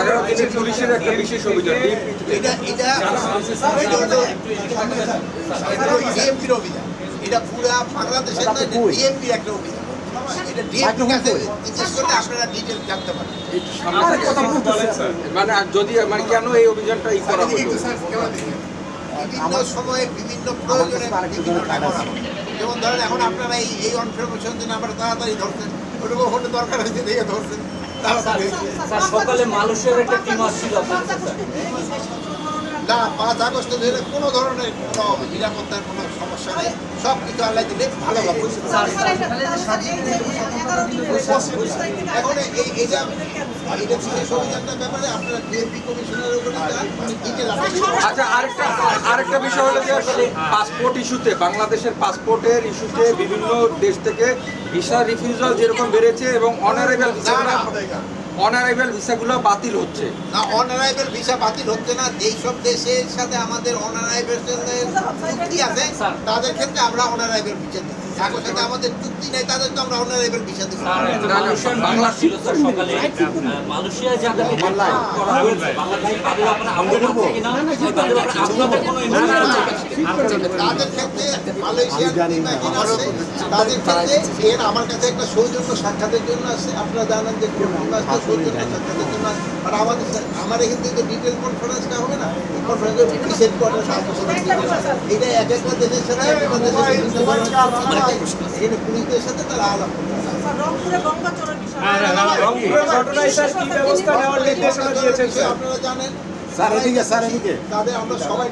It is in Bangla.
এগারো পুলিশের একটা বিশেষ অভিযান। এটা এটা ডিএমপির অভিযান। এটা পুরা বাংলাদেশের ডিএমপির একটা অভিযান। কথা বলতেছেন, মানে যদি মানে কেন এই অভিযানটা ই করা হলো? বিভিন্ন সময়ে বিভিন্ন প্রয়োজনে বিভিন্ন টাকা যেমন ধরেন এখন আপনারা এই এই অনফরমেশন জন্য আমরা তাড়াতাড়ি ধরছেন ওটুকু ওটা দরকার হয়েছে দেখে ধরছেন। সকালে মানুষের একটা টিম আসছিল না পাঁচ আগস্ট ধরে কোনো ধরনের কোনো নিরাপত্তার কোনো সমস্যা নেই। সব কিছু আল্লাহ দিলে ভালো হবে। এখন এই এটা বিশেষ অভিযানটার ব্যাপারে আপনারা কমিশনের উপরে মানে আচ্ছা আরেকটা আরেকটা বিষয় হলো যে পাসপোর্ট ইস্যুতে বাংলাদেশের পাসপোর্টের ইস্যুতে বিভিন্ন দেশ থেকে ভিসা রিফিউজাল যেরকম বেড়েছে এবং অনারেবল ভিসাগুলো অনারেবল ভিসাগুলো বাতিল হচ্ছে। না অনারাইভেল ভিসা বাতিল হচ্ছে না। যেই সব দেশের সাথে আমাদের অনারাইভেল চুক্তি আছে তাদের ক্ষেত্রে আমরা অনারাইভেল ভিসা দিচ্ছি। যাদের সাথে আমাদের চুক্তি নেই তাদের তো আমরা অনারাইভেল ভিসা দিচ্ছি স্যার বাংলা ছিল স্যার সকালে মালয়েশিয়া যাদেরকে করা হয়েছে বাংলাদেশে তাদের আপনারা কোনো? ক্ষেত্রে মালয়েশিয়ার টিম আছে তাদের ক্ষেত্রে এর আমার কাছে একটা সৌজন্য সাক্ষাতের জন্য আছে। আপনারা জানেন যে কোন আসছে সৌজন্য সাক্ষাতের জন্য আর আমাদের আমার এখান থেকে ডিটেল কনফারেন্সটা হবে না কনফারেন্সে বিশেষ কোয়ার্টার এটা এক একটা দেশের সাথে এক একটা দেশের স্যার কি ব্যবস্থা নেওয়ার নির্দেশনা দিয়েছেন স্যার আপনারা জানেন স্যার এদিকে স্যার এদিকে তাদের আমরা সবাই